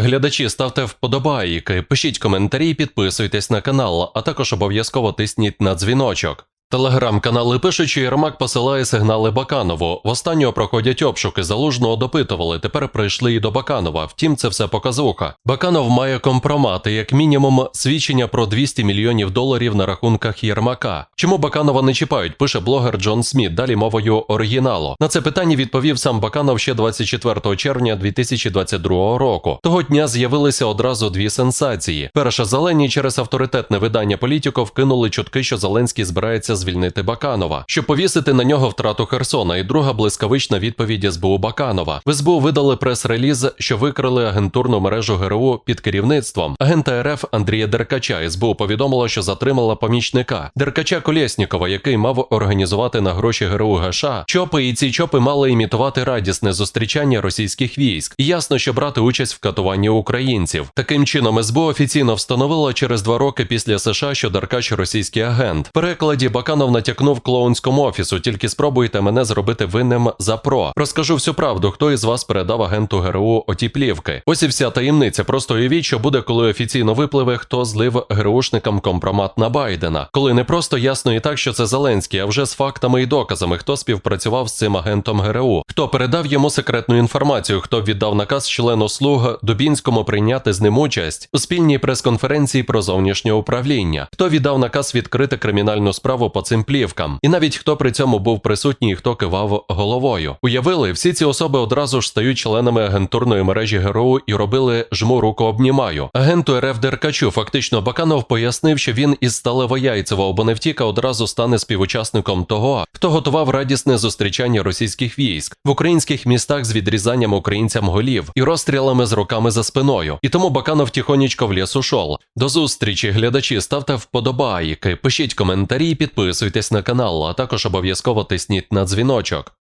глядачі, ставте вподобайки, пишіть коментарі, підписуйтесь на канал, а також обов'язково тисніть на дзвіночок. Телеграм-канали пишуть, що Єрмак посилає сигнали Баканову. В останнього проходять обшуки, залужного допитували. Тепер прийшли і до Баканова. Втім, це все показуха. Баканов має компромати, як мінімум, свідчення про 200 мільйонів доларів на рахунках Єрмака. Чому Баканова не чіпають? Пише блогер Джон Сміт. Далі мовою оригіналу. На це питання відповів сам Баканов ще 24 червня 2022 року. Того дня з'явилися одразу дві сенсації. Перша зелені через авторитетне видання політико вкинули чутки, що Зеленський збирається звільнити Баканова, щоб повісити на нього втрату Херсона. І друга блискавична відповідь СБУ Баканова. В СБУ видали прес-реліз, що викрили агентурну мережу ГРУ під керівництвом агента РФ Андрія Деркача. СБУ повідомила, що затримала помічника Деркача Колєснікова, який мав організувати на гроші ГРУ ГШ. Чопи і ці чопи мали імітувати радісне зустрічання російських військ. І ясно, що брати участь в катуванні українців. Таким чином, СБУ офіційно встановила через два роки після США, що Деркач російський агент. Перекладі Баканов натякнув клоунському офісу. Тільки спробуйте мене зробити винним за про. Розкажу всю правду, хто із вас передав агенту ГРУ оті плівки. Ось і вся таємниця. Просто уявіть, що буде, коли офіційно випливе, хто злив ГРУшникам компромат на Байдена. Коли не просто ясно і так, що це Зеленський, а вже з фактами і доказами, хто співпрацював з цим агентом ГРУ, хто передав йому секретну інформацію, хто віддав наказ члену слуг Дубінському прийняти з ним участь у спільній прес-конференції про зовнішнє управління, хто віддав наказ відкрити кримінальну справу по цим плівкам, і навіть хто при цьому був присутній, хто кивав головою. Уявили, всі ці особи одразу ж стають членами агентурної мережі ГРУ і робили жму руку обнімаю. Агенту РФ Деркачу фактично Баканов пояснив, що він із Сталево-Яйцево або Невтіка одразу стане співучасником того, хто готував радісне зустрічання російських військ в українських містах з відрізанням українцям голів і розстрілами з руками за спиною. І тому Баканов тихонечко в ліс ушов. До зустрічі, глядачі, ставте вподобайки, пишіть коментарі, підписуйтесь на канал, а також обов'язково тисніть на дзвіночок.